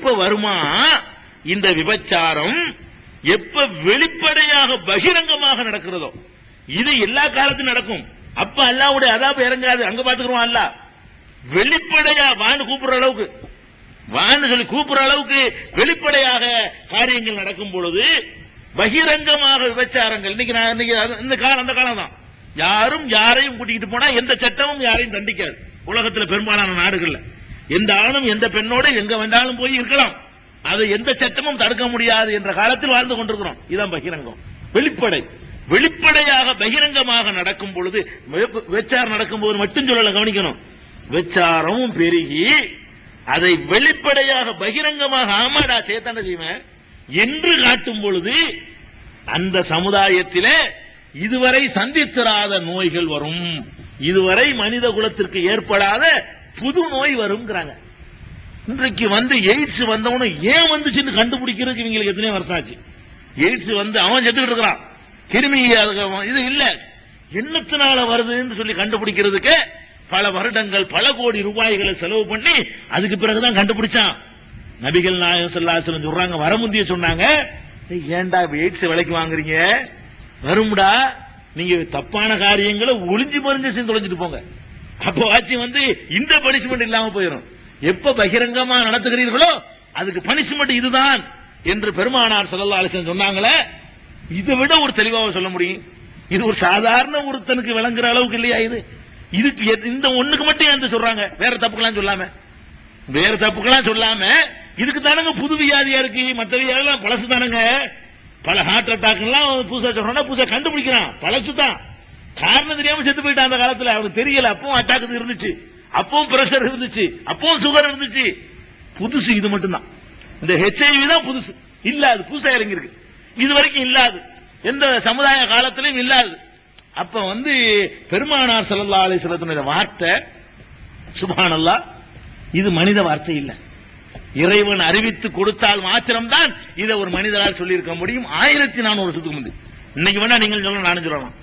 எப்ப வருமா? இந்த விபச்சாரம் எப்ப வெளிப்படையாக பகிரங்கமாக நடக்கிறதோ. இது எல்லா காலத்திலும் நடக்கும். அப்ப அல்லாவுடைய அதாபு இறங்காது. அங்க பாத்துக்கிறோம் அல்ல. வெளிப்படையா வான் கூப்பிடுற அளவுக்கு. வான்கள் கூப்பிடுற அளவுக்கு வெளிப்படையாக காரியங்கள் நடக்கும் பொழுது பகிரங்கமாக விபச்சாரங்கள். இன்னைக்கு நான் இன்னைக்கு இந்த காலம் அந்த காலம் தான். யாரும் யாரையும் கூட்டிகிட்டு போனா எந்த சட்டமும் யாரையும் தண்டிக்காது. உலகத்துல பெரும்பாலான நாடுகள்ல. எந்த ஆணும் எந்த பெண்ணோட எங்க வேண்டாலும் போய் இருக்கலாம். அதை எந்த சட்டமும் தடுக்க முடியாது என்ற காலத்தில் வாழ்ந்து கொண்டிருக்கிறோம். இதான் பகிரங்கம். வெளிப்படை. வெளிப்படையாக பகிரங்கமாக நடக்கும் பொழுது வெச்சார் விபச்சாரம் நடக்கும் போது மட்டும் சொல்லல கவனிக்கணும். வெச்சாரமும் பெருகி அதை வெளிப்படையாக பகிரங்கமாக ஆமாடா சேத்தாண்ட செய்வேன் என்று காட்டும் பொழுது அந்த சமுதாயத்திலே இதுவரை சந்தித்திராத நோய்கள் வரும். இதுவரை மனித குலத்திற்கு ஏற்படாத புது நோய் வரும்ங்கிறாங்க. இன்றைக்கு வந்து எய்ட்ஸ் வந்தவனும் ஏன் வந்துச்சுன்னு கண்டுபிடிக்கிறதுக்கு இவங்களுக்கு எத்தனை வருஷம் ஆச்சு. எய்ட்ஸ் வந்து அவன் செத்துக்கிட்டு இருக்கிறான். கிருமி அதுக்கு இது இல்ல. என்னத்தினால வருதுன்னு சொல்லி கண்டுபிடிக்கிறதுக்கு பல வருடங்கள் பல கோடி ரூபாய்களை செலவு பண்ணி அதுக்கு பிறகுதான் கண்டுபிடிச்சான். நபிகள் நாயகம் சொல்லாசலம் சொல்றாங்க வரமுந்திய சொன்னாங்க ஏண்டா ஏன்டா எய்ட்ஸ் விலைக்கு வாங்குறீங்க? வரும்டா. நீங்க தப்பான காரியங்களை ஒளிஞ்சு மறிஞ்சு செஞ்சு தொலைஞ்சிட்டு போங்க. அப்போ ஆட்சி வந்து இந்த பனிஷ்மெண்ட் இல்லாம போயிடும் எப்ப பகிரங்கமா நடத்துகிறீர்களோ அதுக்கு பனிஷ்மெண்ட் இதுதான் என்று பெருமானார் ஸல்லல்லாஹு அலிசன் சொன்னாங்களே இதை விட ஒரு தெளிவாக சொல்ல முடியும். இது ஒரு சாதாரண ஒருத்தனுக்கு விளங்குற அளவுக்கு இல்லையா இது? இதுக்கு இந்த ஒண்ணுக்கு மட்டும் ஏன் சொல்றாங்க? வேற தப்புக்கெல்லாம் சொல்லாம. வேற தப்புக்கெல்லாம் சொல்லாம இதுக்கு தானங்க புது வியாதியா இருக்கு? மற்ற வியாதியெல்லாம் பழசு தானங்க பல ஹார்ட் அட்டாக் எல்லாம் புதுசா சொல்றோம்னா புதுசா கண்டுபிடிக்கிறான். பழசு தான் காரணம் தெரியாம செத்து போயிட்டான் அந்த காலத்துல. அவனுக்கு தெரியல அப்பவும் அட்டாக் இருந்துச்சு. அப்பவும் பிரஷர் இருந்துச்சு. அப்பவும் சுகர் இருந்துச்சு. புதுசு இது மட்டும்தான். இந்த ஹெச்ஐவி தான் புதுசு. இல்ல அது புதுசா இறங்கியிருக்கு. இது வரைக்கும் இல்லாது. எந்த சமுதாய காலத்திலையும் இல்லாது. அப்ப வந்து பெருமானார் சல்லா அலைஹி வார்த்தை சுபானல்லா இது மனித வார்த்தை இல்ல. இறைவன் அறிவித்து கொடுத்தால் மாத்திரம்தான் இதை ஒரு மனிதரால் சொல்லியிருக்க முடியும். ஆயிரத்தி நானூறு வருஷத்துக்கு முந்தி. இன்னைக்கு வேணா நீங்கள் சொல்லணும் நானும் சொல்லலாம்.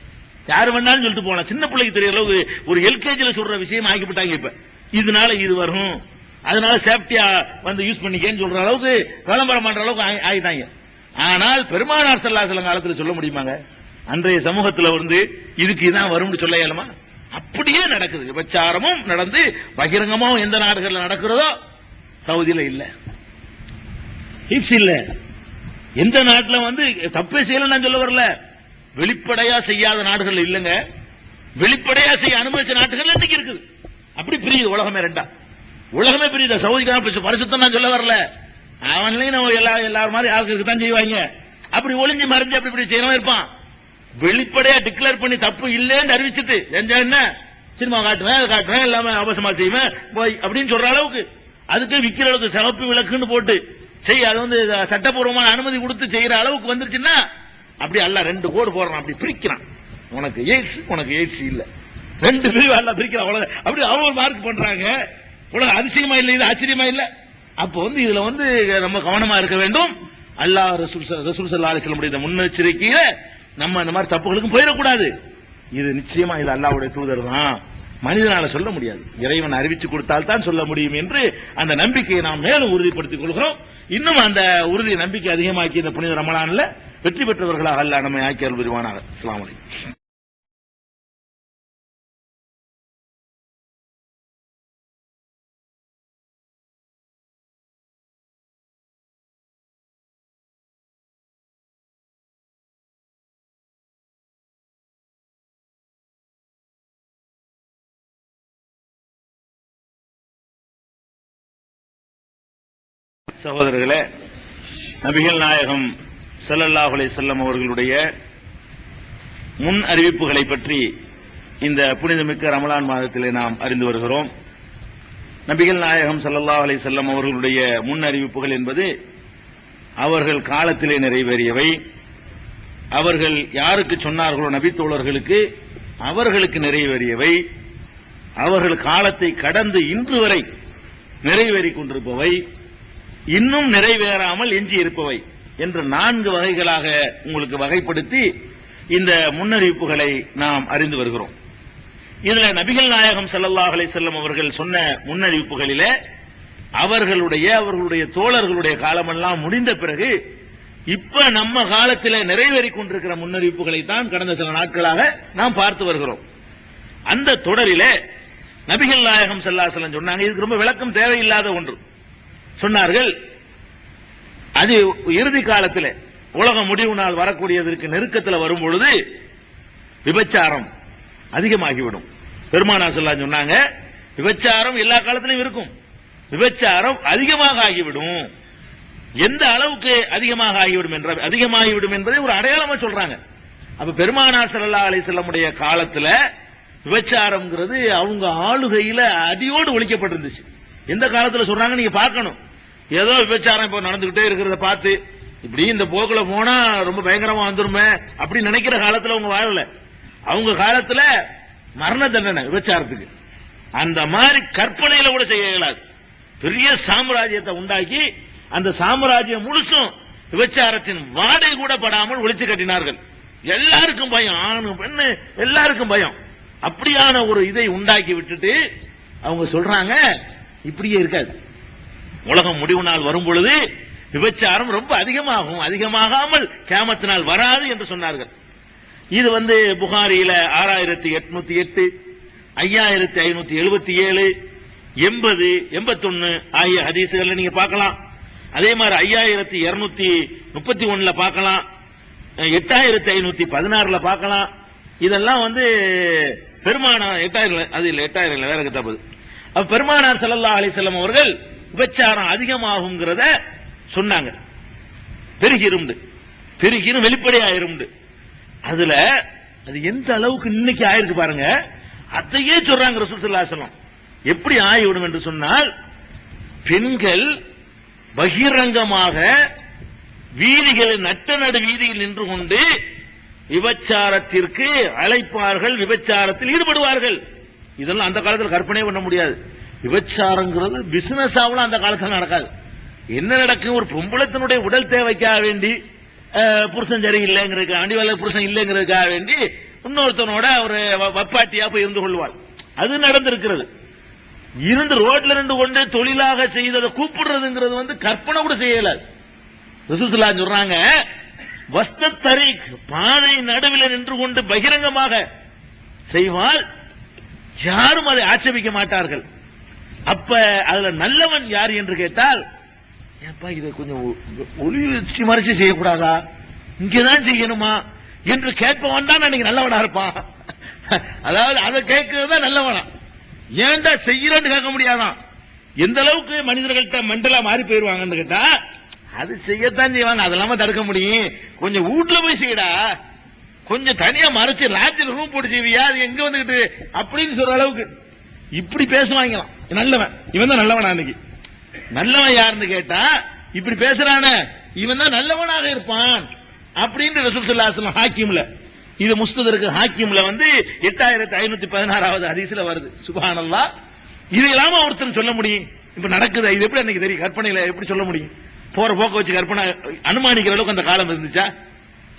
யாரு வேணாலும் சொல்லிட்டு போகலாம். சின்ன பிள்ளைக்கு தெரியல ஒரு எல்கேஜில சொல்ற விஷயம் ஆக்கிவிட்டாங்க இப்ப. இதனால இது வரும். அதனால சேஃப்டியா வந்து யூஸ் பண்ணிக்கன்னு சொல்ற அளவுக்கு விளம்பரம் பண்ற அளவுக்கு ஆகிட்டாங்க ஆனால் பெருமானார் செல்லா சில காலத்தில் சொல்ல முடியுமாங்க? அன்றைய சமூகத்தில் வந்து இதுக்கு இதான் வரும்னு சொல்ல இயலுமா? அப்படியே நடக்குது. விபச்சாரமும் நடந்து பகிரங்கமும் எந்த நாடுகளில் நடக்கிறதோ சவுதியில இல்ல. ஹிக்ஸ் இல்ல. எந்த நாட்டில் வந்து தப்பே செய்யல நான் சொல்ல வரல. வெளிப்படையா செய்யாத நாடுகள் இல்லைங்க. வெளிப்படையா செய்ய அனுமதிச்ச நாடுகள் இன்னைக்கு இருக்குது அப்படி பிரியுது உலகமே ரெண்டா. உலகமே பிரியுது. சவுதிக்கான பரிசுத்தம் நான் சொல்ல வரல. அவன்லயும் நம்ம எல்லா எல்லாரும் மாதிரி ஆளுக்கு தான் செய்வாங்க. அப்படி ஒளிஞ்சு மறைஞ்சு அப்படி இப்படி செய்யறவன் இருப்பான். வெளிப்படையா டிக்ளேர் பண்ணி தப்பு இல்லைன்னு அறிவிச்சிட்டு செஞ்சா என்ன? சினிமா காட்டுவேன் அதை காட்டுவேன் எல்லாமே அவசமா செய்வேன் போய் அப்படின்னு சொல்ற அளவுக்கு. அதுக்கு விக்கிற அளவுக்கு சிவப்பு விளக்குன்னு போட்டு செய் அது வந்து சட்டப்பூர்வமான அனுமதி கொடுத்து செய்யற அளவுக்கு வந்துருச்சுன்னா அப்படி அல்ல ரெண்டு கோடு போடுறான் அப்படி பிரிக்கிறான். உனக்கு எய்ட்ஸ் உனக்கு எய்ட்ஸ் இல்ல. ரெண்டு பிரிவு அல்ல பிரிக்கிறான் உலக அப்படி அவ்வளவு மார்க் பண்றாங்க. உலக அதிசயமா இல்லை இது ஆச்சரியமா இல்ல? அப்போ வந்து இதுல வந்து நம்ம கவனமா இருக்க வேண்டும். அல்லாஹ் ரசூல் ரசூல் சல்லா அலிஸ்லமுடைய முன்னெச்சரிக்கையில நம்ம இந்த மாதிரி தப்புகளுக்கும் போயிடக்கூடாது. இது நிச்சயமா இது அல்லாவுடைய தூதர் தான் மனிதனால சொல்ல முடியாது. இறைவன் அறிவிச்சு கொடுத்தால் தான் சொல்ல முடியும் என்று அந்த நம்பிக்கையை நாம் மேலும் உறுதிப்படுத்திக் கொள்கிறோம். இன்னும் அந்த உறுதி நம்பிக்கை அதிகமாக்கி இந்த புனித ரமலான்ல வெற்றி பெற்றவர்களாக அல்ல நம்மை ஆக்கி அருள் புரிவானாக. அஸ்ஸலாமு சகோதரர்களே நபிகள் நாயகம் ஸல்லல்லாஹு செல்லம் அவர்களுடைய முன் அறிவிப்புகளை பற்றி இந்த புனிதமிக்க ரமலான் மாதத்திலே நாம் அறிந்து வருகிறோம். நபிகள் நாயகம் ஸல்லல்லாஹு அலைஹி செல்லம் அவர்களுடைய முன் அறிவிப்புகள் என்பது அவர்கள் காலத்திலே நிறைவேறியவை. அவர்கள் யாருக்கு சொன்னார்களோ நபித்தோழர்களுக்கு அவர்களுக்கு நிறைவேறியவை. அவர்கள் காலத்தை கடந்து இன்று வரை நிறைவேறிக் கொண்டிருப்பவை. இன்னும் நிறைவேறாமல் எஞ்சி இருப்பவை என்று நான்கு வகைகளாக உங்களுக்கு வகைப்படுத்தி இந்த முன்னறிவிப்புகளை நாம் அறிந்து வருகிறோம். இதுல நபிகள் நாயகம் ஸல்லல்லாஹு அலை செல்லம் அவர்கள் சொன்ன முன்னறிவிப்புகளில அவர்களுடைய அவர்களுடைய தோழர்களுடைய காலமெல்லாம் முடிந்த பிறகு இப்ப நம்ம காலத்தில் நிறைவேறி கொண்டிருக்கிற முன்னறிவிப்புகளை தான் கடந்த சில நாட்களாக நாம் பார்த்து வருகிறோம். அந்த தொடரில நபிகள் நாயகம் செல்லாசலம் சொன்னாங்க இதுக்கு ரொம்ப விளக்கம் தேவையில்லாத ஒன்று. சொன்னார்கள் அது இறுதி காலத்தில். உலகம் முடிவு நாள் வரக்கூடியதற்கு நெருக்கத்தில் வரும் பொழுது விபச்சாரம் அதிகமாகிவிடும். பெருமானா சொல்லா சொன்னாங்க விபச்சாரம் எல்லா காலத்திலும் இருக்கும். விபச்சாரம் அதிகமாக ஆகிவிடும். எந்த அளவுக்கு அதிகமாக ஆகிவிடும் என்ற அதிகமாகிவிடும் என்பதை ஒரு அடையாளமா சொல்றாங்க. அப்ப பெருமானார் சல்லா அலி செல்லமுடைய காலத்துல விபச்சாரம்ங்கிறது அவங்க ஆளுகையில அடியோடு ஒழிக்கப்பட்டிருந்துச்சு. எந்த காலத்துல சொல்றாங்க நீங்க பார்க்கணும். ஏதோ விபச்சாரம் இப்போ நடந்துகிட்டே இருக்கிறத பார்த்து இப்படி இந்த போக்குல போனா ரொம்ப பயங்கரமா வந்துருமே அப்படி நினைக்கிற காலத்துல அவங்க வாழல. அவங்க காலத்துல மரண தண்டனை விபச்சாரத்துக்கு. அந்த மாதிரி கற்பனையில கூட செய்ய இயலாது. பெரிய சாம்ராஜ்யத்தை உண்டாக்கி அந்த சாம்ராஜ்யம் முழுசும் விபச்சாரத்தின் வாடை கூட படாமல் ஒழித்து கட்டினார்கள். எல்லாருக்கும் பயம் ஆணு பெண்ணு எல்லாருக்கும் பயம். அப்படியான ஒரு இதை உண்டாக்கி விட்டுட்டு அவங்க சொல்றாங்க இப்படியே இருக்காது. உலகம் முடிவு நாள் வரும் பொழுது விபச்சாரம் ரொம்ப அதிகமாகும். அதிகமாகாமல் கேமத்தினால் நாள் வராது என்று சொன்னார்கள். இது வந்து புகாரியில ஆறாயிரத்தி எட்நூத்தி எட்டு ஐயாயிரத்தி ஐநூத்தி எழுபத்தி ஏழு எண்பது எண்பத்தொன்னு ஆகிய ஹதீசுகள் நீங்க பார்க்கலாம். அதே மாதிரி ஐயாயிரத்தி இருநூத்தி முப்பத்தி ஒண்ணுல பார்க்கலாம். எட்டாயிரத்தி ஐநூத்தி பதினாறுல பார்க்கலாம். இதெல்லாம் வந்து பெருமானார் எட்டாயிரம் அது இல்ல எட்டாயிரம் இல்ல வேற கிட்டாபது பெருமானார் ஸல்லல்லாஹு அலிசல்லம் அவர்கள் விபச்சாரம் அதிகமாகுங்கிறத சொன்னாங்க. பெருகிரும்டு பெருகிரும் வெளிப்படையாயிரும்டு அதுல அது எந்த அளவுக்கு இன்னைக்கு ஆயிருக்கு பாருங்க. அதையே சொல்றாங்க ரசூல் எப்படி ஆகிவிடும் என்று சொன்னால் பெண்கள் பகிரங்கமாக வீதிகளில் நட்ட நடு வீதியில் நின்று கொண்டு விபச்சாரத்திற்கு அழைப்பார்கள் விபச்சாரத்தில் ஈடுபடுவார்கள். இதெல்லாம் அந்த காலத்தில் கற்பனை பண்ண முடியாது. விபச்சாரங்கிறது பிசினஸ் ஆகலாம் அந்த காலத்தில் நடக்காது. என்ன நடக்கும்? ஒரு பொம்பளத்தினுடைய உடல் தேவைக்காக வேண்டி அஹ், புருஷன் ஆண்டி வேலை புருஷன் இல்லைங்கிறதுக்காக வேண்டி இன்னொருத்தனோட ஒரு வ- வப்பாட்டியா போய் இருந்து கொள்வாள். அது நடந்திருக்கிறது. இருந்து ரோட்ல இருந்து கொண்டு தொழிலாக செய்ததை கூப்பிடுறதுங்கிறது வந்து கற்பனை கூட செய்யலாது ரசூசுல்லா சொல்றாங்க வஸ்த தரீக் பாதை நடுவில் நின்று கொண்டு பகிரங்கமாக செய்வால் யாரும் அதை ஆட்சேபிக்க மாட்டார்கள். அப்ப அதுல நல்லவன் யார் என்று கேட்டால் ஏப்பா இதை கொஞ்சம் ஒளி வச்சு மறைச்சு செய்யக்கூடாதா? இங்கதான் செய்யணுமா? என்று கேட்பவன் தான் அன்னைக்கு நல்லவனா இருப்பான். அதாவது அதை கேட்கறது தான் நல்லவனா. ஏன்டா செய்யலன்னு கேட்க முடியாதான் எந்த அளவுக்கு மனிதர்கள்ட்ட மண்டலா மாறி போயிருவாங்கன்னு கேட்டா அது செய்யத்தான் செய்வாங்க. அதெல்லாம தடுக்க முடியும். கொஞ்சம் வீட்டுல போய் செய்யடா கொஞ்சம் தனியா மறைச்சு லாட்ஜில் ரூம் போட்டு செய்வியா? அது எங்க வந்துகிட்டு அப்படின்னு சொல்ற அளவுக்கு. இப்படி பேசுவாங்களாம். நல்லவன். இவன் தான் நல்லவனா அன்னைக்கு நல்லவன் யாருன்னு கேட்டா இப்படி பேசுறானே இவன் தான் நல்லவனாக இருப்பான் அப்படின்னு ரசூல் ஸல்லல்லாஹு அலைஹி வஸல்லம் ஹாக்கிம்ல. இது முஸ்ததருக்கு ஹாக்கிம்ல வந்து எட்டாயிரத்தி ஐநூத்தி பதினாறாவது அதிசல வருது. சுபானல்லா இது இல்லாம ஒருத்தன் சொல்ல முடியும். இப்ப நடக்குது? இது எப்படி அன்னைக்கு தெரியும்? கற்பனையில எப்படி சொல்ல முடியும்? போற போக்க வச்சு கற்பனை அனுமானிக்கிற அளவுக்கு அந்த காலம் இருந்துச்சா?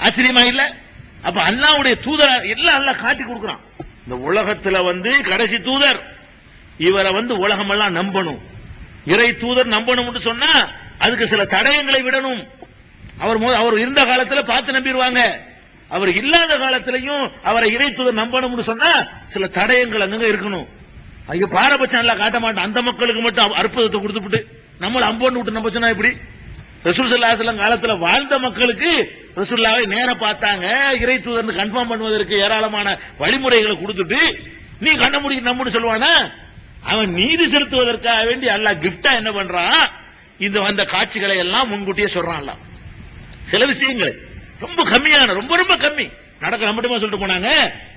ஆச்சரியமா இல்ல? அப்ப அல்லாவுடைய தூதர் எல்லாம் அல்ல காட்டி கொடுக்குறான். இந்த உலகத்துல வந்து கடைசி தூதர். இவரை வந்து உலகமெல்லாம் நம்பணும். இறை தூதர் நம்பணும்னு சொன்னா அதுக்கு சில தடயங்களை விடணும். அவர் அவர் இருந்த காலத்துல பார்த்து நம்பிடுவாங்க. அவர் இல்லாத காலத்திலையும் அவரை இறை தூதர் நம்பணும்னு சொன்னா சில தடயங்கள் அங்கங்க இருக்கணும். ஐயோ பாரபட்சம் எல்லாம் காட்ட மாட்டோம் அந்த மக்களுக்கு மட்டும் அற்புதத்தை கொடுத்துட்டு நம்மள அம்போன்னு விட்டு நம்ப சொன்னா எப்படி? ரசூல் காலத்துல வாழ்ந்த மக்களுக்கு ரசூல்லாவை நேர பார்த்தாங்க. இறை தூதர்னு கன்ஃபார்ம் பண்ணுவதற்கு ஏராளமான வழிமுறைகளை கொடுத்துட்டு நீ கண்ண முடிக்க நம்புன்னு சொல்லுவானா? அவன் நீதி செலுத்துவதற்காக வேண்டி அல்லா கிப்டா என்ன பண்றான்? இந்த வந்த காட்சிகளை எல்லாம் முன்கூட்டியே சொல்றான் சில விஷயங்கள் ரொம்ப கம்மியான ரொம்ப ரொம்ப கம்மி. நடக்க மட்டுமே சொல்லிட்டு போனாங்க?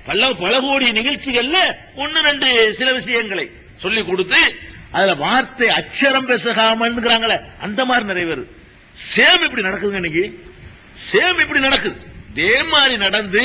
பல பல கோடி நிகழ்ச்சிகள்ல ஒன்னு ரெண்டு சில விஷயங்களை சொல்லி கொடுத்து அதுல வார்த்தை அச்சரம் பேசுகாமங்கிறாங்களே அந்த மாதிரி நிறைவேறு சேம் இப்படி நடக்குதுங்க இன்னைக்கு. சேம் இப்படி நடக்குது. இதே மாதிரி நடந்து